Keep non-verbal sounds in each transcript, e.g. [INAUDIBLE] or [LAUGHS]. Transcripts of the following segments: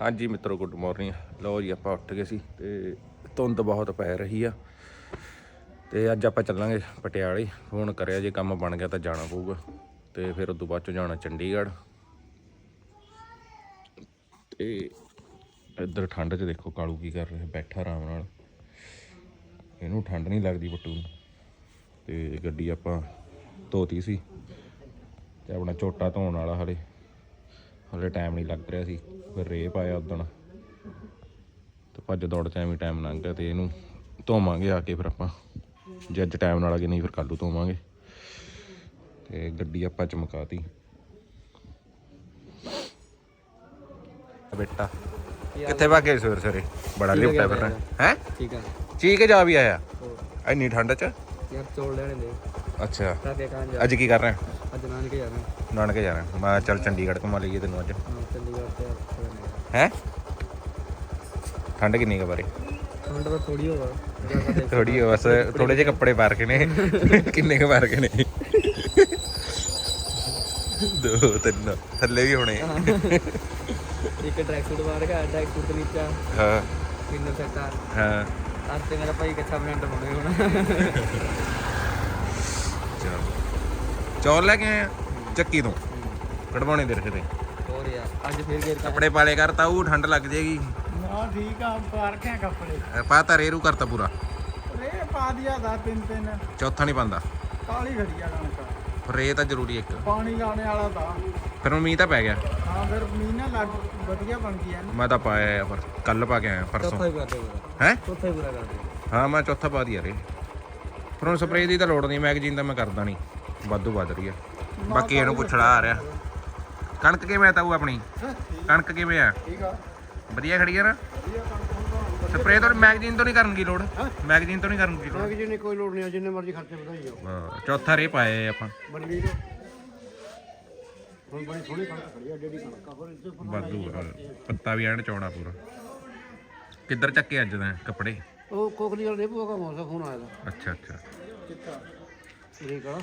ਹਾਂਜੀ ਮਿੱਤਰੋ good morning ਲਓ ਜੀ, ਆਪਾਂ ਉੱਠ ਗਏ ਸੀ ਤੇ ਧੁੰਦ ਬਹੁਤ ਪੈ ਰਹੀ ਆ। ਤੇ ਅੱਜ ਆਪਾਂ ਚੱਲਾਂਗੇ ਪਟਿਆਲੇ। ਫੋਨ ਕਰਿਆ ਜੇ ਕੰਮ ਬਣ ਗਿਆ ਤਾਂ ਜਾਣਾ ਪਊਗਾ। ਤੇ ਫਿਰ ਉਦੋਂ ਬਾਅਦ ਚੋਂ ਜਾਣਾ ਚੰਡੀਗੜ੍ਹ। ਤੇ ਇੱਧਰ ਠੰਡ 'ਚ ਦੇਖੋ ਕਾਲੂ ਕੀ ਕਰ ਰਿਹਾ, ਬੈਠਾ ਆਰਾਮ ਨਾਲ। ਇਹਨੂੰ ਠੰਡ ਨਹੀਂ ਲੱਗਦੀ ਬੱਟੂ ਨੂੰ। ਤੇ ਗੱਡੀ ਆਪਾਂ ਧੋਤੀ ਸੀ। ਤੇ ਆਪਣਾ ਝੋਟਾ ਧੋਣ ਵਾਲਾ ਹਲੇ। ਹਲੇ ਟਾਈਮ ਨਹੀਂ ਲੱਗ ਰਿਹਾ ਸੀ ਫਿਰ ਰੇ ਪਾਇਆ ਉਦਣ। ਤੇ ਭੱਜ ਦੌੜ ਚ ਐਵੇਂ ਟਾਈਮ ਲੰਘ ਗਿਆ ਤੇ ਇਹਨੂੰ ਧੋਵਾਂਗੇ ਆ ਕੇ ਫਿਰ ਆਪਾਂ। ਜੇ ਅੱਜ ਟਾਈਮ ਨਾਲ ਆ ਗਏ ਨਹੀਂ ਫਿਰ ਕੱਲ੍ਹ ਨੂੰ ਧੋਵਾਂਗੇ। ਤੇ ਗੱਡੀ ਆਪਾਂ ਚਮਕਾਤੀ। ਬੇਟਾ ਕਿੱਥੇ ਭਾਗੇ ਸਵੇਰ ਸਵੇਰੇ? ਬੜਾ ਲਿਫਟਾ ਫਿਰ ਹੈ ਠੀਕ ਆ ਚੀਕ ਜਾ ਵੀ ਆਇਆ। ਇੰਨੀ ਠੰਡ ਚ? ਯਾਰ ਚੋਲ ਲੈਣੇ ਨੇ। ਅੱਛਾ। ਤਾਂ ਕੇ ਜਾ ਅੱਜ ਕੀ ਕਰ ਰਿਹਾ ਅੱਜ ਨਾਨਕੇ ਜਾਣਾ ਨਾਨਕੇ ਜਾਣਾ ਮੈਂ ਕਿਹਾ ਚੱਲ ਚੰਡੀਗੜ੍ਹ ਘੁਮਾ ਲਈਏ ਤੈਨੂੰ ਅੱਜ। ਹਾਂ ਚੰਡੀਗੜ੍ਹ ਤੇ ਜਾਣਾ ਹੈ? ਠੰਡ ਕਿੰਨੀ ਕੁ ਬਾਰੇ? ਠੰਡ ਤਾਂ ਥੋੜੀ ਹੋਵਾ ਜ਼ਿਆਦਾ ਦੇਖ ਥੋੜੀ ਬਸ ਥੋੜੇ ਜਿਹੇ ਕੱਪੜੇ ਪਾ ਕੇ ਨੇ। ਕਿੰਨੇ ਕੁ ਪਾ ਕੇ ਨੇ? ਦੋ ਤਿੰਨ। ਥੱਲੇ ਵੀ ਹੋਣੇ। ਇੱਕ ਟਰੈਕ ਸੂਟ ਬਾਹਰ ਗਿਆ ਟਰੈਕ ਸੂਟ ਦੇ ਨੀਚੇ। ਹਾਂ। ਕਿੰਨੇ ਸੈਟ ਹਾਂ। ਅੱਜ ਤੇ ਮੇਰਾ ਭਾਈ ਕੱਚਾ ਬਲੈਂਡ ਹੋਣੇ ਹੁਣ ਚਲੋ ਲੈ ਕੇ ਆਏ ਆ ਚੱਕੀ ਤੋਂ ਕਢਵਾਉਣੇ ਦੇ ਰੱਖੇ ਹੋਰ ਯਾਰ ਅੱਜ ਫੇਰ ਗੇਰ ਕੱਪੜੇ ਪਾਲੇ ਕਰਤਾ ਉਹ ਠੰਡ ਲੱਗ ਜਾਏਗੀ। ਨਾ ਠੀਕ ਆ ਪਾਰ ਕੇ ਕੱਪੜੇ। ਪਾਤਾ ਰੇਰੂ ਕਰਤਾ ਪੂਰਾ। ਰੇ ਪਾ ਦਿਆ ਦਾ ਤਿੰਨ ਤਿੰਨ। ਚੌਥਾ ਨਹੀਂ ਪਾਉਂਦਾ ਕਾਲੀ ਘੜੀਆ ਕਣਕ। ਰੇ ਤਾਂ ਜ਼ਰੂਰੀ ਇੱਕ। ਪਾਣੀ ਲਾਣੇ ਵਾਲਾ ਤਾਂ। ਫਿਰ ਹੁਣ ਮੀਂਹ ਤਾਂ ਪੈ ਗਿਆ। ਹਾਂ ਫਿਰ ਮੀਨਾ ਲੱਗ ਵਧੀਆ ਬਣ ਗਿਆ ਮੈਂ ਤਾਂ ਪਾਇਆ ਆ ਪਰ ਕੱਲ ਪਾ ਕੇ ਆਇਆ ਚੌਥਾ ਪਰਸੋਂ ਹੀ ਕਰਦੇ ਹੈ? ਚੌਥਾ ਹੀ ਪੂਰਾ ਕਰਦੇ ਹਾਂ ਮੈਂ ਚੌਥਾ ਪਾ ਦਿਆ ਰੇ ਪਰ ਹੁਣ ਸਪਰੇਅ ਦੀ ਤਾਂ ਲੋੜ ਨਹੀਂ ਮੈਗਜ਼ੀਨ ਤਾਂ ਮੈਂ ਕਰਦਾ ਨਹੀਂ। ਵਾਧੂ ਵੱਧ ਰਹੀ ਆ ਬਾਕੀ ਇਹਨੂੰ ਪੁੱਛੜਾ ਆ ਰਿਹਾ। ਕਣਕ ਕਿਵੇਂ ਆ ਤਾਊ ਆਪਣੀ? ਕਣਕ ਕਿਵੇਂ ਆ? ਠੀਕ ਆ। ਵਧੀਆ ਖੜੀ ਆ ਨਾ? ਸਪਰੇਅ ਤੋਂ ਮੈਗਜ਼ੀਨ ਤੋਂ ਨਹੀਂ ਕਰਨ ਦੀ ਲੋੜ? ਮੈਗਜ਼ੀਨ ਤੋਂ ਨਹੀਂ ਕਰਨ ਦੀ ਲੋੜ? ਜੀ ਨੇ ਕੋਈ ਲੋੜ ਨਹੀਂ ਜਿੰਨੇ ਮਰਜ਼ੀ ਖਰਚੇ ਵਧਾਈ ਜਾਓ ਹਾਂ, ਚੌਥਾ ਰੇ ਪਾਏ ਆਪਾਂ। ਬੰਦੀ ਨੂੰ ਹੁਣ ਬੜੀ ਸੋਹਣੀ ਕਣਕ ਖੜੀ ਆ ਜਿਹੜੀ ਕਣਕ ਹੋਰ ਵਾਧੂ ਆ। ਪੱਤਾ ਵੀ ਐਨ ਚੌੜਾ ਪੂਰਾ। ਕਿੱਧਰ ਚੱਕੇ ਅੱਜ ਦਾ ਕੱਪੜੇ? ਉਹ ਕੋਕਲੀ ਵਾਲੇ ਨੇ ਭੂਆ ਦਾ ਫੋਨ ਆਇਆ ਦਾ। ਅੱਛਾ ਅੱਛਾ। ਕਿੱਥਾ ਠੀਕ ਆ।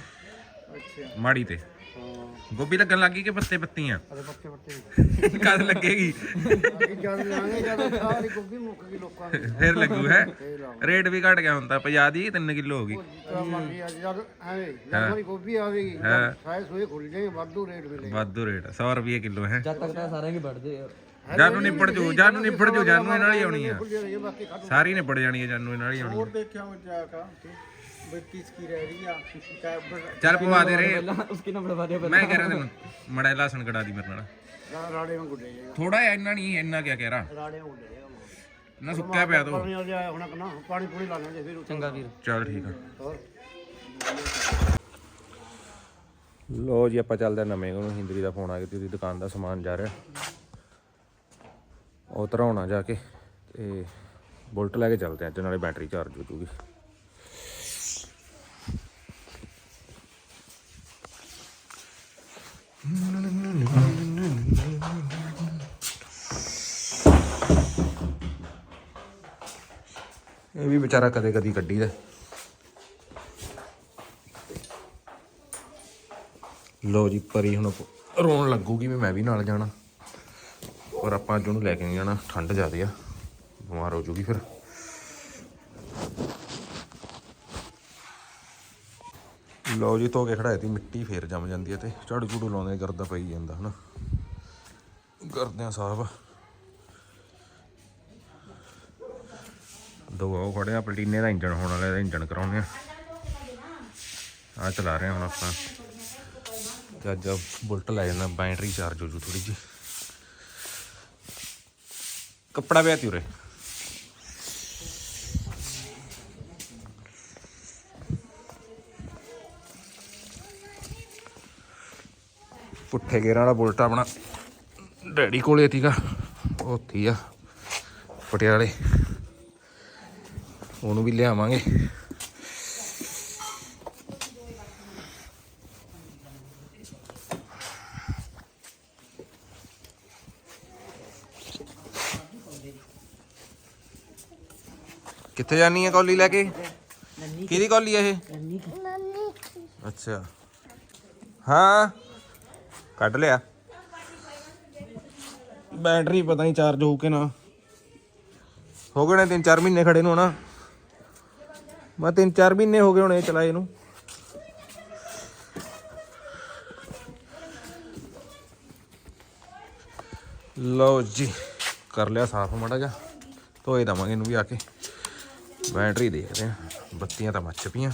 ਅੱਛਾ। ਮਾੜੀ ਤੇ। ਹਾਂ। ਗੋਭੀ ਲੱਗਣ ਲੱਗੀ ਕਿ ਪੱਤੇ ਪੱਤੀਆਂ? ਅਰੇ ਕਦ ਲੱਗੇਗੀ। ਅੱਗੇ ਜਦ ਲਾਂਗੇ ਜਦ ਸਾਰੀ ਗੋਭੀ ਮੁੱਕ ਗਈ ਲੋਕਾਂ ਦੀ। ਫਿਰ ਲੱਗੂ ਹੈ? ਰੇਟ ਵੀ ਘਟ ਗਿਆ ਹੁੰਦਾ 50 ਦੀ 3 ਕਿਲੋ ਹੋ ਗਈ। ਤਾਂ ਮਰਜ਼ੀ ਅੱਜ ਜਦ ਐਵੇਂ ਜਦ ਵਾਰੀ ਗੋਭੀ ਆਵੇਗੀ ਸਾਇ ਸੋਏ ਖੁੱਲ ਜਾਏ ਵਾਧੂ ਰੇਟ ਮਿਲੇ ਵਾਧੂ ਰੇਟ 100 ਰੁਪਏ ਕਿਲੋ ਹੈ? ਜਦ ਤੱਕ ਤਾਂ ਸਾਰਿਆਂ ਹੀ ਵੱਢਦੇ ਯਾਰ ਜਾਨੂੰ ਨਿਪੜ ਜੂ ਜਾਨੂੰ ਨਿਪੜ ਜੂ ਜਾਨੂੰ ਇਹਨਾਂ ਨਾਲ ਹੀ ਆਉਣੀ ਆ। ਸਾਰੀ ਨਿਪੜ ਜਾਣੀ ਆ ਜਾਨੂੰ ਇਹਨਾਂ ਨਾਲ ਹੀ ਆਉਣੀ ਆ। ਦੇਖਿਆ ਉਹ ਜਾ ਕਾ ਰਹਿ ਰਹੀ ਚੱਲ ਪਵਾ ਦੇ ਰੇ। ਪਹਿਲਾਂ ਉਸਕੀ ਨਾ ਬੜਵਾ ਦੇ ਮੈਂ ਕਹਿ ਰਿਹਾ ਤੈਨੂੰ ਮੜਾ ਲਸਣ ਕੜਾ ਦੀ ਮੇਰੇ ਨਾਲ। ਰਾੜੇ ਵਾਂਗੂ ਡੇ ਜਾਏਗਾ ਥੋੜਾ ਇੰਨਾ ਨਹੀਂ ਇੰਨਾ ਕਿਆ ਕਹਿ ਰਾ ਰਾੜੇ ਵਾਂਗੂ ਡੇ ਜਾਏਗਾ ਨਾ ਸੁੱਕਿਆ ਪਿਆ ਤੋ। ਚੰਗਾ ਵੀਰ। ਚੱਲ ਠੀਕ ਆ। ਲੋ ਜੀ ਆਪਾਂ ਚੱਲਦੇ ਆ ਨਵੇਂ ਨੂੰ ਹਿੰਦਰੀ ਦਾ ਫੋਨ ਆ ਗਿਆ ਤੇ ਉਹਦੀ ਦੁਕਾਨ ਦਾ ਸਮਾਨ ਜਾ ਰਿਹਾ। ਉਹ ਧਰਾਉਣਾ ਜਾ ਕੇ ਤੇ ਬੁਲਟ ਲੈ ਕੇ ਚੱਲਦੇ ਆ ਅੱਜ ਨਾਲੇ ਬੈਟਰੀ ਚਾਰਜ ਹੋ ਜੂਗੀ। ਇਹ ਵੀ ਵਿਚਾਰਾ ਕਦੇ ਕਦੀ ਕੱਢੀ ਦਾ ਲੋ ਜੀ, ਪਰੀ ਹੁਣ ਰੋਣ ਲੱਗੂਗੀ ਵੀ ਮੈਂ ਵੀ ਨਾਲ ਜਾਣਾ। ਔਰ ਆਪਾਂ ਅੱਜ ਉਹਨੂੰ ਲੈ ਕੇ ਨਹੀਂ ਜਾਣਾ, ਠੰਡ ਜ਼ਿਆਦੇ ਆ, ਬਿਮਾਰ ਹੋ ਜੂਗੀ ਫਿਰ। ਲਓ ਜੀ, ਧੋ ਕੇ ਖੜਾਏ ਤੀ, ਮਿੱਟੀ ਫੇਰ ਜੰਮ ਜਾਂਦੀ ਹੈ ਤੇ ਝਾੜੂ ਝੂੜੂ ਲਾਉਂਦੇ ਗਰਦਾ ਪਈ ਜਾਂਦਾ, ਹਨਾ। ਕਰਦੇ ਆ ਸਾਹਬ ਦੋ ਆਓ ਖੜੇ ਆ, ਪਲਟੀਨੇ ਦਾ ਇੰਜਣ ਹੋਣ ਵਾਲਾ ਇਹਦਾ ਇੰਜਣ ਕਰਾਉਣੇ ਆ। ਆ ਚਲਾ ਰਹੇ ਹਾਂ ਹੁਣ ਆਪਾਂ। ਤੇ ਅੱਜ ਬੁਲਟ ਲੈ ਜਾਂਦਾ ਬੈਟਰੀ ਚਾਰਜ ਹੋ ਜੂ ਥੋੜੀ ਜੀ ਕੱਪੜਾ ਪਿਆ ਤੀ ਉਰੇ। ਪੁੱਠੇ ਗੇਰਾਂ ਵਾਲਾ ਬੁਲਟ ਆਪਣਾ ਡੈਡੀ ਕੋਲੇ ਸੀਗਾ ਉੱਥੇ ਆ ਪਟਿਆਲੇ। ਉਹਨੂੰ ਵੀ ਲਿਆਵਾਂਗੇ। ਕਿੱਥੇ ਜਾਨੀ ਹੈ ਕੌਲੀ ਲੈ ਕੇ? ਕਿਹਦੀ ਕੌਲੀ ਹੈ ਇਹ? ਅੱਛਾ। ਹਾਂ। ਕੱਢ ਲਿਆ। ਬੈਟਰੀ ਪਤਾ ਨਹੀਂ ਚਾਰਜ ਹੋਊ ਕਿ ਨਾ। ਹੋ ਗਏ ਨੇ 3-4 ਮਹੀਨੇ ਖੜੇ ਨੂੰ ਨਾ ਮੈਂ 3-4 ਮਹੀਨੇ ਹੋ ਗਏ ਹੋਣੇ ਚਲਾਏ ਨੂੰ। ਲਓ ਜੀ ਕਰ ਲਿਆ ਸਾਫ਼ ਮੜਾ ਜਾ ਧੋਏ ਦਵਾਂਗੇ ਇਹਨੂੰ ਵੀ ਆ ਕੇ। ਬੈਟਰੀ ਦੇਖਦੇ ਆ ਬੱਤੀਆਂ ਤਾਂ ਮੱਚ ਪਈਆਂ।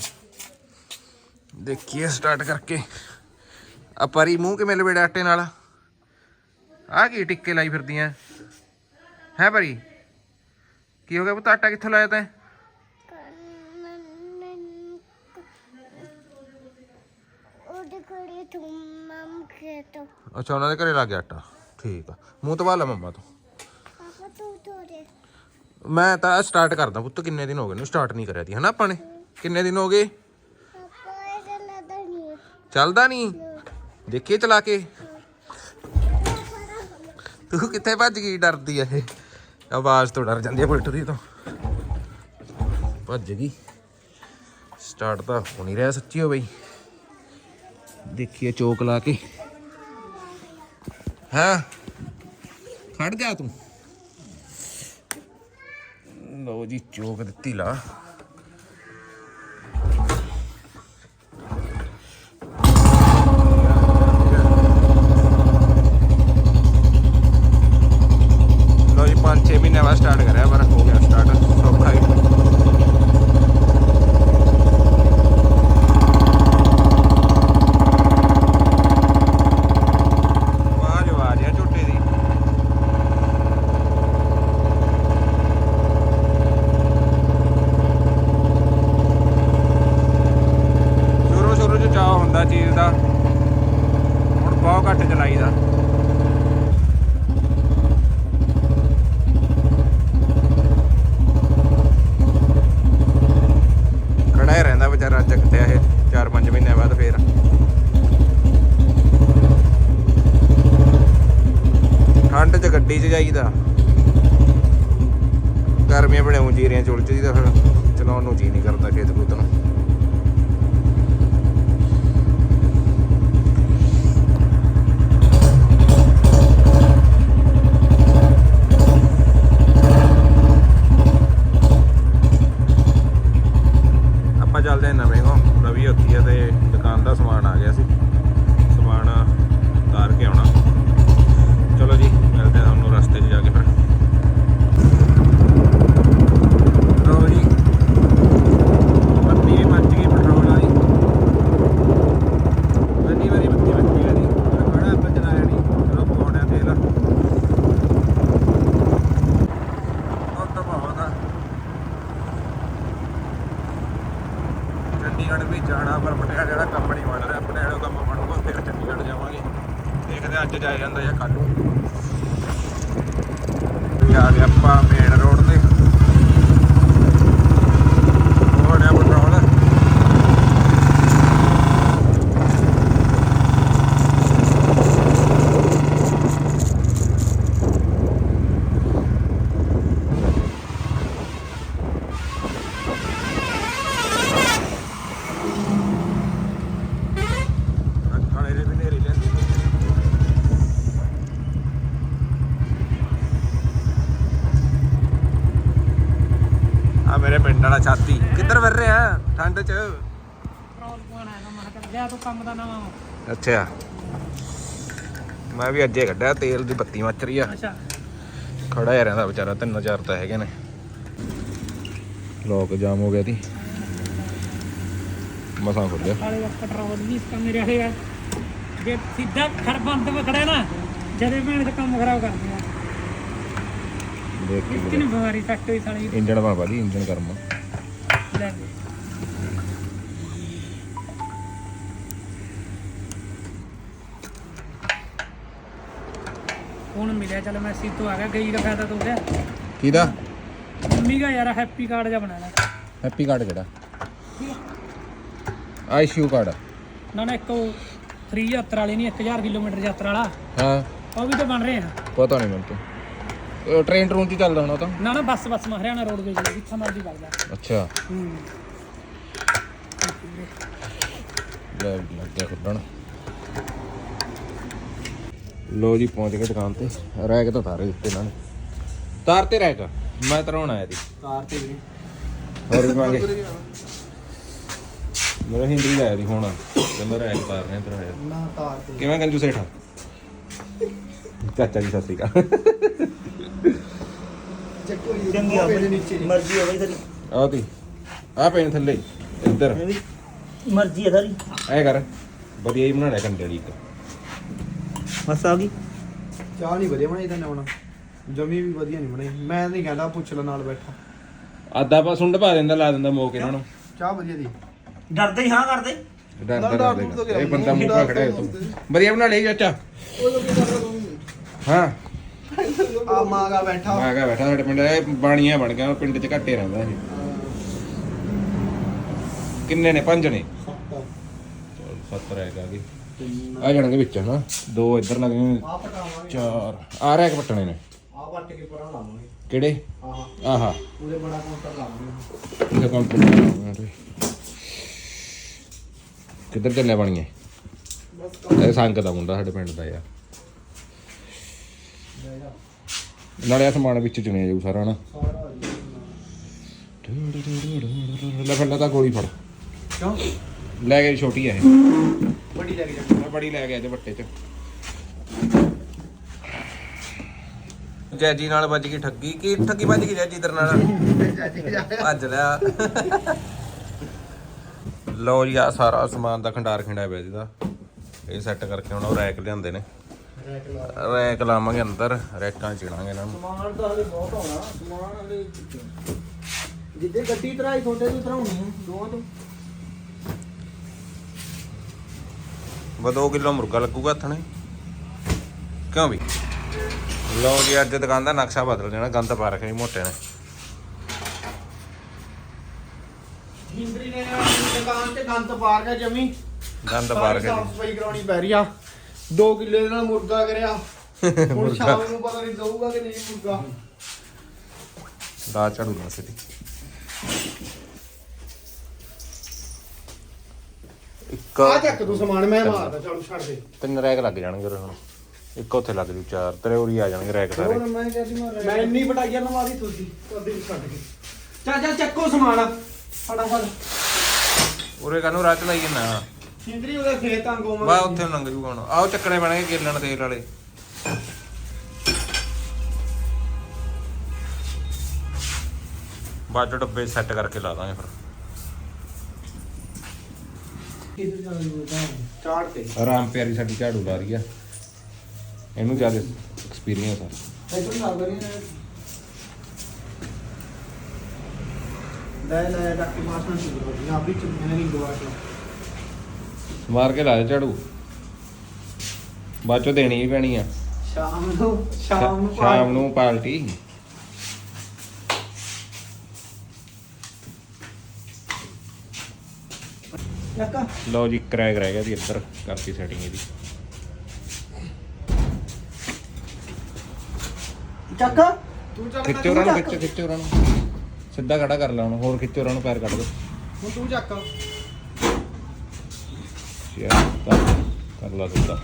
ਦੇਖੀਏ ਸਟਾਰਟ ਕਰਕੇ। ਆ ਪਰੀ ਮੂੰਹ ਕਿਵੇਂ ਲਵੇੜਾ ਆਟੇ ਨਾਲ? ਆ ਕੀ ਟਿੱਕੇ ਲਾਈ ਫਿਰਦੀਆਂ? ਹੈ ਪਰੀ? ਕੀ ਹੋ ਗਿਆ ਪੁੱਤ? ਆਟਾ ਕਿੱਥੋਂ ਲਾਇਆ ਤੈਂ? ਉਹਦੇ ਤੁਮ ਮਮ ਖੇਤੋਂ ਅੱਛਾ ਉਹਨਾਂ ਦੇ ਘਰੇ ਲੱਗ ਗਿਆ ਆਟਾ। ਠੀਕ ਆ। ਮੂੰਹ ਤਵਾ ਲਾ ਮੰਮਾ ਤੋਂ। ਪਾਪਾ ਤੂੰ ਤੋਰੇ ਮੈਂ ਤਾਂ ਸਟਾਰਟ ਕਰਦਾ ਪੁੱਤ ਕਿੰਨੇ ਦਿਨ ਹੋ ਗਏ ਨੂੰ ਸਟਾਰਟ ਨਹੀਂ ਕਰਿਆ ਦੀ। ਹਨਾ ਆਪਾਂ ਨੇ? ਕਿੰਨੇ ਦਿਨ ਹੋ ਗਏ? ਪਾਪਾ ਨਹੀਂ। ਚੱਲਦਾ ਨਹੀਂ? ਦੇਖੀਏ ਚਲਾ ਕੇ? ਤੂੰ ਕਿੱਥੇ ਭੱਜ ਗਈ? ਡਰਦੀ ਐ ਇਹ। ਆਵਾਜ਼ ਤੋਂ ਡਰ ਜਾਂਦੀ ਐ ਬੁਲਟ ਦੀ ਤੋਂ। ਭੱਜ ਗਈ। ਸਟਾਰਟ ਤਾਂ ਹੋ ਨਹੀਂ ਰਿਹਾ ਸੱਚੀ ਹੋ ਬਈ। ਦੇਖੀਏ ਚੋਕ ਲਾ ਕੇ। ਹਾਂ? ਖੜ ਜਾ ਤੂੰ। ਲਓ ਜੀ, ਚੋਕ ਦਿੱਤੀ ਲਾ ਜੀ 5-6 ਮਹੀਨੇ ਬਾਅਦ ਸਟਾਰਟ ਕਰਿਆ ਪਰ ਹੋ ਗਿਆ ਸਟਾਰਟ ਸੌਖਾ ਹੀ ਆਵਾਜ਼ ਆਵਾਜ਼ ਆ ਝੋਟੇ ਦੀ ਸ਼ੁਰੂ ਸ਼ੁਰੂ ਚ ਚਾਹ ਹੁੰਦਾ ਚੀਜ਼ ਦਾ ਹੁਣ ਬਹੁਤ ਘੱਟ ਚਲਾਈਦਾ ਖੜਾ ਹੀ ਰਹਿੰਦਾ ਵਿਚਾਰਾ ਅੱਜ ਕਿਤੇ ਇਹ 4-5 ਮਹੀਨੇ ਬਾਅਦ ਫੇਰ ਠੰਡ 'ਚ ਗੱਡੀ 'ਚ ਜਾਈਦਾ ਗਰਮੀਆਂ ਬਣੇ ਉਂ ਜੀਰੀਆਂ ਚੁਲ ਚੀਦਾ ਫਿਰ ਚਲਾਉਣ ਨੂੰ ਜੀ ਨਹੀਂ ਕਰਦਾ ਖੇਤ ਖੂਤ ਨੂੰ ਆਪਾਂ ਚੱਲਦੇ ਹਾਂ ਨਵੇਂ ਕੋ ਰਵੀ ਉੱਥੀ ਆ ਤੇ ਦੁਕਾਨ ਦਾ ਸਮਾਨ ਆ ਗਿਆ ਸੀ ਸਮਾਨ ਉਤਾਰ ਕੇ ਆਉਣਾ ਚਲੋ ਜੀ ਮਿਲਦੇ ਹਾਂ ਤੁਹਾਨੂੰ ਰਸਤੇ 'ਚ ਜਾ ਕੇ ਫਿਰ ਲਓ ਜੀ ਬੱਤੀ ਵੀ ਮੱਚ ਗਈ ਪੈਟਰੋਲ ਵਾਲੀ ਇੰਨੀ ਵਾਰੀ ਬੱਤੀ ਮੱਚ ਗਈ ਇਹਦੀ ਖੜਾ ਆਪਾਂ ਚਲਾਇਆ ਨਹੀਂ ਚਲੋ ਪਵਾਉਣਿਆ ਤੇਲ ਉਹ ਤਾਂ ਬਹੁਤ ਆ ਚੰਡੀਗੜ੍ਹ ਵੀ ਜਾਣਾ ਪਰ ਪਟਿਆਲੇ ਜਿਹੜਾ ਕੰਮ ਨਹੀਂ ਬਣ ਰਿਹਾ ਪਟਿਆਲੇ ਕੰਮ ਬਣੂਗਾ ਫਿਰ ਚੰਡੀਗੜ੍ਹ ਜਾਵਾਂਗੇ ਦੇਖਦੇ ਹਾਂ ਅੱਜ ਜਾਇਆ ਜਾਂਦਾ ਜਾਂ ਕੱਲ ਨੂੰ ਆ ਗਏ ਆਪਾਂ ਮੇਨ ਰੋਡ ਤੇ ਹੋੜਿਆ ਪੈਟਰੋਲ ਕਾਲੇ ਦੇ ਵੀ ਨੇਰੀ ਲੈਂਦੀ ਆ ਮੇਰੇ ਪਿੰਡ ਵਾਲਾ ਛਾਤੀ। ਕਿੱਧਰ ਫਿਰ ਰਿਹਾ? ਠੰਡ 'ਚ। ਪੈਟਰੋਲ ਪਵਾਉਣਾ ਹੈ ਮੈਂ ਕਿਹਾ ਲਿਆ ਤੂੰ ਕੰਮ ਦਾ ਨਵਾਂ ਅੱਛਾ। ਮੈਂ ਵੀ ਅੱਜੇ ਕੱਢਿਆ ਤੇਲ ਦੀ ਬੱਤੀ ਮੱਚ ਰਹੀ ਆ। ਅੱਛਾ। ਖੜਾ ਹੀ ਰਹਿੰਦਾ ਵਿਚਾਰਾ ਤਿੰਨ ਚਾਰ ਤਾਂ ਹੈਗੇ ਨੇ। ਲੋਕ ਜਾਮ ਹੋ ਗਿਆ ਦੀ ਮਸਾਂ ਖੁੱਲਿਆ ਕਾਲੇ ਦਾ ਪੈਟਰੋਲ ਵੀ ਇਸ ਕੰਮ ਮੇਰੇ ਵਾਲੇ ਆ। ਜੇ ਸਿੱਧਾ ਖੜ ਬੰਦ ਨਾ ਜਦੇ ਦੇ ਕੰਮ ਖਰਾਬ ਕਰ ਦਿੰਦਾ ਦੇਖ ਇਸ ਕੇ ਕਿਨ ਬਿਮਾਰੀ ਸੱਟ ਹੋਈ ਸਾਲੀ ਦੀ। ਇੰਜਣ ਪਾ ਭਾਜੀ ਇੰਜਣ ਕਰਮ। ਲੈ। ਹੁਣ ਮਿਲਿਆ ਚਲ ਮੈਂ ਸੀਤੋਂ ਆ ਗਿਆ ਗਈ ਦਾ ਫਾਇਦਾ ਤਾਂ ਹੋ ਗਿਆ ਕਿਹਦਾ? ਮੰਮੀ ਦਾ ਯਾਰ ਹੈਪੀ ਕਾਰਡ ਜਿਹਾ ਬਣਾਣਾ ਹੈਪੀ ਕਾਰਡ ਕਿਹੜਾ? ਆਈਸ਼ੂ ਕਾਰਡ ਨਾ ਨਾ ਇੱਕ ਉਹ ਫ੍ਰੀ ਯਾਤਰਾ ਵਾਲੀ ਨਹੀਂ 1000 ਕਿਲੋਮੀਟਰ ਯਾਤਰਾ ਵਾਲਾ। ਹਾਂ। ਉਹ ਵੀ ਤਾਂ ਬਣ ਰਹੇ। ਆ ਪਤਾ ਨਹੀਂ ਮੈਨੂੰ ਤਾਂ। ਟ੍ਰੇਨ ਟਰੂਨ ਚ ਹੀ ਚੱਲਦਾ ਹੋਣਾ ਤਾਂ। ਨਾ ਨਾ ਬੱਸ ਬੱਸ ਮੈਂ ਹਰਿਆਣਾ ਰੋਡਵੇਜ ਜਿੱਥੇ ਮਰਜ਼ੀ ਕਰਦਾ ਅੱਛਾ। ਹੂੰ। ਲੈ ਲੱਗਿਆ ਖੁੱਲਣ। ਲੋ ਜੀ ਪਹੁੰਚ ਗਏ ਦੁਕਾਨ ਤੇ। ਰੈਕ ਤਾਂ ਤਾਰੇ ਦਿੱਤੇ ਇਹਨਾਂ ਨੇ। ਤਾਰ ਤੇ ਰੈਕ ਮੈਂ ਤਰਾਉਣ ਆਇਆ ਸੀ। ਕਾਰ ਤੇ ਵੀ। ਹੋਰ ਵੀ ਮੰਗੇ ਮੇਰਾ ਹਿੰਦੀ ਲਾਇਆ ਸੀ ਹੁਣ। ਕਹਿੰਦਾ ਰੈਕ ਤੇਰਾ ਆਇਆ। ਨਾ ਕਾਰ ਤੇ। ਕਿਵੇਂ ਗੰਜੂ ਸੇਠਾ? ਚਾਚਾ ਜੀ ਸਤਿ ਸ਼੍ਰੀ ਅਕਾਲ। ਚੱਕੋ ਚੰਗੀ ਆ ਨੀਚੇ ਮਰਜ਼ੀ ਹੈ ਬਈ ਤੇਰੀ ਆ ਤੀ ਆ ਪੈਣ ਥੱਲੇ ਇੱਧਰ। ਇਹ ਵੀ ਮਰਜ਼ੀ ਹੈ ਸਾਰੀ। ਐ ਕਰ ਵਧੀਆ ਹੀ ਬਣਾ ਲਿਆ ਕੰਡੇ ਵਾਲੀ ਇੱਕ। ਬਸ ਆ ਗਈ। ਚਾਹ ਨਹੀਂ ਵਧੀਆ ਬਣਾਈ ਤਾਂ ਹੁਣ। ਜਮੀ ਵੀ ਵਧੀਆ ਨਹੀਂ ਬਣਾਈ। ਮੈਂ ਨਹੀਂ ਕਹਿੰਦਾ ਪੁੱਛ ਲੈ ਨਾਲ ਬੈਠਾ। ਆਦਾ ਪਾ ਸੁੰਡ ਪਾ ਦਿੰਦਾ ਲਾ ਦਿੰਦਾ ਮੋਕ ਇਹਨਾਂ ਨੂੰ ਚਾਹ ਵਧੀਆ ਦੀ। ਡਰਦੇ ਹੀ ਹਾਂ ਕਰਦੇ ਡਰਦਾ ਇਹ ਬੰਦਾ ਮੂੰਹ ਪਾ ਖੜਾ ਹੈ ਤੂੰ। ਵਧੀਆ ਬਣਾ ਲਈ ਚਾਚਾ। ਉਹ ਲੋਕੀ ਕਰਦਾ ਤੂੰ ਹਾਂ। ਆ ਮਾਗਾ ਬੈਠਾ। ਮੈਂ ਕਹਾ ਬੈਠਾ ਸਾਡੇ ਪਿੰਡ ਇਹ ਬਾਣੀਆਂ ਬਣ ਗਿਆ ਪਿੰਡ 'ਚ ਘੱਟੇ ਰਹਿੰਦਾ ਇਹ। ਕਿੰਨੇ ਨੇ? ਪੰਜ ਨੇ? ਚਲ ਸੱਤ ਰਹਿ ਗਏ ਆ ਜਾਣਗੇ ਵਿੱਚ ਹਨਾ? ਦੋ ਇੱਧਰ ਲੱਗਣੇ ਆ ਪਟਾਵਾਂਗੇ। ਚਾਰ। ਆ ਰਹਿ ਕੇ ਪੱਟਣੇ ਨੇ। ਆ ਪੱਟ ਕੇ ਪਰਾਂ ਲਾਵਾਂਗੇ। ਕਿਹੜੇ? ਆਹ। ਆਹਾ। ਉਹਦੇ ਬੜਾ ਕਾਊਂਟਰ ਲਾਵਾਂਗੇ। ਇਹ ਕੰਪਨੀ ਕਿੱਧਰ ਚੱਲਿਆ ਬਣੀਏ? ਇਹ ਸੰਗ ਦਾ ਮੁੰਡਾ ਸਾਡੇ ਪਿੰਡ ਦਾ ਯਾਰ। ਨਾਲੇ ਆਹ ਸਮਾਨ ਵਿੱਚ ਚੁਣਿਆ ਜਾਊ ਸਾਰਾ ਨਾ ਸਾਰਾ ਲੈ ਫਿਰ ਤਾਂ ਗੋਲੀ ਫੜ। ਕਿਉਂ? ਲੈ ਗਏ ਛੋਟੀ ਆ ਇਹ। ਵੱਡੀ ਲੈ ਕੇ ਜਾ। ਬੜੀ ਲੈ ਗਿਆ ਤੇ ਵੱਟੇ ਚ। ਜੈਜੀ ਨਾਲ ਵੱਜ ਗਈ ਠੱਗੀ। ਕੀ ਠੱਗੀ ਵੱਜ ਗਈ ਜੈਜੀ ਤੇਰੇ ਨਾਲ? ਭੱਜ ਲਿਆ। ਲਓ ਜੀ ਆ ਸਾਰਾ ਸਮਾਨ ਦਾ ਖੰਡਾਰ ਖਿੰਡਾਇਆ ਪਿਆ ਜਿਹਦਾ ਇਹ ਸੈੱਟ ਕਰਕੇ ਹੁਣ ਉਹ ਰੈਕ ਲਿਆਂਦੇ ਨੇ। ਰੈਕ ਲਾਵਾਂਗੇ ਅੰਦਰ ਰੈਕਾਂ ਚਿਣਾਂਗੇ ਇਹਨਾਂ ਨੂੰ। ਸਮਾਨ ਤਾਂ ਹਲੇ ਬਹੁਤ ਆਉਣਾ ਸਮਾਨ ਹਲੇ ਜਿੱਦੇ ਗੱਡੀ ਤਰਾਈ ਤੁਹਾਡੇ ਤੋਂ ਤਰਾਉਣੀ ਹੈ ਦੋਵਾਂ ਤੋਂ। ਵਾ 2 ਕਿਲੋ ਮੁਰਗਾ ਲੱਗੂਗਾ ਨੇ। ਕਿਉਂ ਵੀ? ਲਓ ਜੀ ਅੱਜ ਦੁਕਾਨ ਦਾ ਨਕਸ਼ਾ ਬਦਲ ਦੇਣਾ ਗੰਦ ਪਾ ਰੱਖਿਆ ਜੀ ਮੋਟੇ ਨੇ। ਹਿੰਦਰੀ ਨੇ ਦੁਕਾਨ ਤੇ ਗੰਦ ਪਾਰ ਗਿਆ ਜਮੀ। ਗੰਦ ਪਾ ਰੱਖਿਆ ਸਾਫ਼ ਸਫ਼ਾਈ ਕਰਾਉਣੀ ਪੈ ਰਹੀ ਆ। 2 ਕਿੱਲੇ ਦੇ ਨਾਲ ਮੁਰਗਾ ਕਰਿਆ। [LAUGHS] ਹੁਣ ਸ਼ਾਮ ਨੂੰ ਪਤਾ ਨਹੀਂ ਦਊਗਾ ਕਿ ਨਹੀਂ ਮੁਰਗਾ। ਦਾ ਝਾੜੂ ਨਾ ਸਿੱਧੀ ਇੱਕ ਆ ਚੱਕ ਤੂੰ ਸਮਾਨ ਮੈਂ ਮਾਰਦਾ ਚਲ ਛੱਡ ਦੇ। ਤਿੰਨ ਰੈਕ ਲੱਗ ਜਾਣਗੇ ਉਰੇ ਹੁਣ। ਇੱਕ ਉੱਥੇ ਲੱਗ ਜੂ ਚਾਰ। ਤੇਰੇ ਉਰੀ ਆ ਜਾਣਗੇ ਰੈਕ ਸਾਰੇ। ਹੋਰ ਮੈਂ ਮਾਰ ਮੈਂ ਇੰਨੀ ਤੁਸੀਂ ਕਦੇ ਵੀ ਛੱਡ ਕੇ ਚੱਲ ਚੱਕੋ ਸਮਾਨ। ਫਟਾਫਟ। ਉਰੇ ਕਾਨੂੰ ਰਾਤ ਲਾਈ ਜਨਾ ਹਿੰਦਰੀ ਉਹਦੇ ਖੇਤ ਅੰਗੋਂ ਬਾ ਉੱਥੇ ਨੂੰ ਲੰਘ ਜੂਗਾ ਹੁਣ। ਆਓ ਚੱਕਣੇ ਪੈਣਗੇ ਕੇਲਣ ਤੇਲ ਵਾਲੇ। ਬਾਅਦ ਚੋਂ ਡੱਬੇ ਸੈੱਟ ਕਰਕੇ ਲਾ ਦਾਂਗੇ ਫਿਰ। ਕਿੱਧਰ ਜਾਣਾ ਚਾੜ ਤੇ। ਆਰਾਮ ਪਿਆਰੀ ਸਾਡੀ ਝਾੜੂ ਲਾ ਰਹੀ ਆ। ਇਹਨੂੰ ਜ਼ਿਆਦਾ ਐਕਸਪੀਰੀਅੰਸ ਆ। ਇੱਧਰ ਨਾਲ ਕਰੀ ਲੈ ਲੈ ਡਾਕੀ ਮਾਸਨ ਸ਼ੁਰੂ ਹੋ ਗਿਆ ਆਪੀ ਚ ਮੈਨੇ ਨਹੀਂ ਗਵਾਸ਼ਾ ਮਾਰ ਕੇ ਲਾ ਦੇ ਝਾੜੂ। ਬਾਅਦ ਚੋਂ ਦੇਣੀ ਹੀ ਪੈਣੀ ਆ। ਸ਼ਾਮ ਨੂੰ ਸ਼ਾਮ ਨੂੰ ਸ਼ਾਮ ਨੂੰ ਪਾਰਟੀ। ਯਾਕਾ ਲਓ ਜੀ ਕਰੈਕ ਰਹਿ ਗਿਆ ਦੀ ਇੱਧਰ ਕਰਤੀ ਸੈਟਿੰਗ ਇਹਦੀ। ਚੱਕਾ। ਤੂੰ ਚੱਕ ਖਿੱਚੋ ਉਹਨਾਂ ਨੂੰ ਖਿੱਚੋ ਖਿੱਚੋ ਨੂੰ। ਸਿੱਧਾ ਖੜਾ ਕਰ ਲਾ ਹੁਣ ਹੋਰ ਖਿੱਚੋ ਉਹਨਾਂ ਨੂੰ ਪੈਰ ਕੱਢ ਦੋ। ਹੁਣ ਤੂੰ ਚੱਕ। ਯਾਰ ਕਰ ਕਰ ਲਾ ਸਿੱਧਾ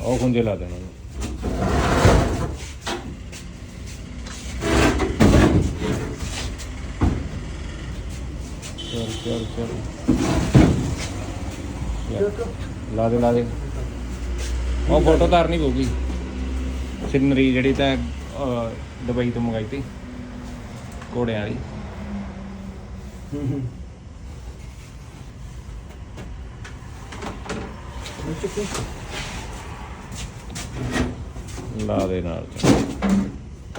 ਉਹ ਖੁੰਝੇ ਲਾ ਦੇਣਾ ਉਹਨੂੰ। ਚੱਲ ਚੱਲ ਲਾ ਦੇ ਲਾ ਦੇ। ਉਹ ਫੋਟੋ ਤਾਰਨੀ ਪਊਗੀ ਸਿਨਰੀ ਜਿਹੜੀ ਤਾਂ ਦੁਬਈ ਤੋਂ ਮੰਗਾਈ ਤੀ। ਘੋੜਿਆਂ ਵਾਲੀ। ਲਾ ਦੇ ਨਾਲ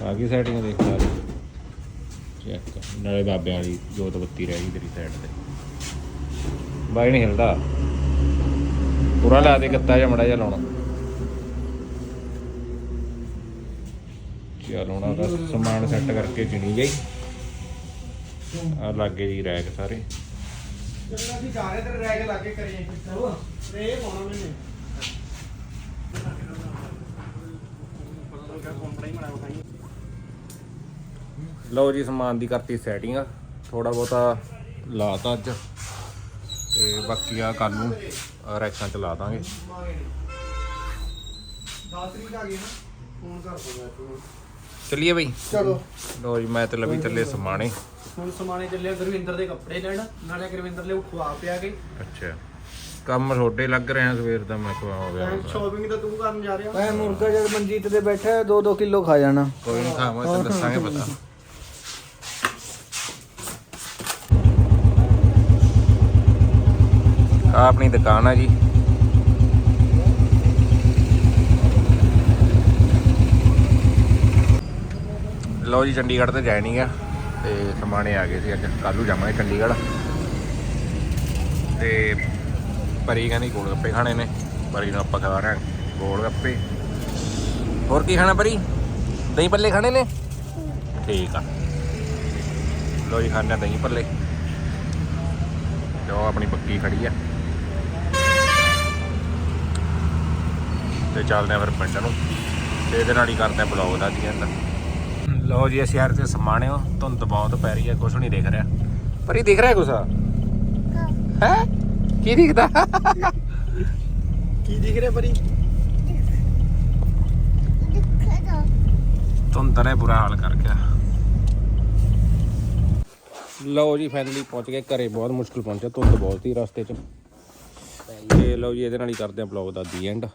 ਆ ਗਈ ਸੈਟਿੰਗ ਦੇਖ ਲਾ ਚੈੱਕ ਨਾਲੇ ਬਾਬਿਆਂ ਵਾਲੀ ਜੋਤ ਬੱਤੀ ਰਹਿ ਗਈ ਤੇਰੀ ਸਾਈਡ ਤੇ। ਬਾਈ ਨਹੀਂ ਹਿਲਦਾ। ਪੂਰਾ ਲਾ ਦੇ ਕੱਤਾ ਜਾਂ ਮੜਾ ਜਿਹਾ ਲਾਉਣਾ। ਚਲ ਹੁਣ ਉਹਦਾ ਸਮਾਨ ਸੈੱਟ ਕਰਕੇ ਚਿਣੀ ਜਾਈ। ਆ ਲੱਗੇ ਜੀ ਰੈਕ ਸਾਰੇ। ਜਦੋਂ ਅਸੀਂ ਜਾ ਰਹੇ ਤੇ ਰੈਗ ਲਾ ਕੇ ਕਰੀਏ ਚਲੋ ਰੇ ਪਾਉਣਾ ਮੈਨੇ। ਲਓ ਜੀ ਸਮਾਨ ਦੀ ਕਰਤੀ ਸੈਟਿੰਗ ਥੋੜਾ ਬਹੁਤਾ ਲਾਤਾ ਅੱਜ। ਤੇ ਬਾਕੀ ਆ ਕੱਲ ਨੂੰ ਰੈਕਸਾਂ ਚ ਲਾ ਦਾਂਗੇ। 10 ਤਰੀਕ ਆ ਗਈ ਨਾ ਫੋਨ ਕਰ ਤੂੰ ਚੱਲੀਏ ਬਈ? ਚਲੋ। ਲੋ ਜੀ ਮੈਂ ਤੇ ਲਵੀ ਚੱਲੇ ਸਮਾਣੇ ਹੁਣ ਸਮਾਣੇ ਚੱਲਿਆ ਗੁਰਵਿੰਦਰ ਦੇ ਕੱਪੜੇ ਲੈਣ ਨਾਲੇ ਗੁਰਵਿੰਦਰ ਲਈ ਖਵਾ ਪਿਆ ਕੇ। ਅੱਛਾ। ਕੰਮ ਤੁਹਾਡੇ ਲੱਗ ਰਿਹਾ ਸਵੇਰ ਦਾ ਮੈਂ ਹੋ ਗਿਆ ਸ਼ਾਪਿੰਗ ਤਾਂ ਤੂੰ ਕਰਨ ਜਾ ਰਿਹਾ। ਐ ਮੁਰਗਾ ਜਦ ਮਨਜੀਤ ਦੇ ਬੈਠਾ 2-2 ਕਿਲੋ ਖਾ ਜਾਣਾ। ਕੋਈ ਨਹੀਂ ਖਾਵਾਂ ਤੇ ਦੱਸਾਂਗੇ ਪਤਾ। ਆ ਆਪਣੀ ਦੁਕਾਨ ਆ ਜੀ। ਲਓ ਜੀ ਚੰਡੀਗੜ੍ਹ ਤੇ ਨਹੀਂ ਗਿਆ ਤੇ ਸਮਾਣੇ ਆ ਗਏ ਸੀ ਅੱਜ ਕੱਲੂ ਜਾਵਾਂਗੇ ਚੰਡੀਗੜ੍ਹ। ਤੇ ਪਰੀ ਕਹਿੰਦੀ ਗੋਲ ਗੱਪੇ ਖਾਣੇ ਨੇ, ਪਰੀ ਨੂੰ ਆਪਾਂ ਖਵਾ ਰਹੇ ਹਾਂ ਗੋਲ ਗੱਪੇ। ਹੋਰ ਕੀ ਖਾਣਾ ਪਰੀ? ਦਹੀਂ ਪੱਲੇ ਖਾਣੇ ਨੇ? ਠੀਕ ਆ। ਲੋ ਜੀ ਖਾਣਾ ਦਹੀਂ ਭੱਲੇ ਜੋ ਆਪਣੀ ਬੱਕੀ ਖੜੀ ਆ। ਤੇ ਚੱਲਦੇ ਆ ਫਿਰ ਪਿੰਡ ਨੂੰ। ਤੇ ਇਹਦੇ ਨਾਲ ਹੀ ਕਰਦੇ ਆ ਬਲੌਗ ਦਾ ਜੀ end ਲਓ ਜੀ ਅਸੀਂ ਯਾਰ ਤੇ ਸਮਾਣੇ ਹੋ ਧੁੰਦ ਬਹੁਤ ਪੈ ਰਹੀ ਹੈ ਕੁਝ ਨਹੀਂ ਦਿਖ ਰਿਹਾ। ਪਰ ਇਹ ਦਿਖ ਰਿਹਾ ਕੁਛ? ਹੈ? ਕੀ ਦਿਖਦਾ? ਕੀ ਦਿਖ ਰਿਹਾ ਪਰੀ? ਧੁੰਦ ਨੇ ਬੁਰਾ ਹਾਲ ਕਰ ਗਿਆ ਲਓ ਜੀ ਫਾਈਨਲੀ ਪਹੁੰਚ ਗਏ ਘਰੇ ਬਹੁਤ ਮੁਸ਼ਕਿਲ ਪਹੁੰਚਿਆ ਧੁੰਦ ਬਹੁਤ ਸੀ ਰਸਤੇ 'ਚ। ਤੇ ਲਓ ਜੀ ਇਹਦੇ ਨਾਲ ਹੀ ਕਰਦੇ ਆ ਬਲੌਗ ਦਾ ਦੀ ਐਂਡ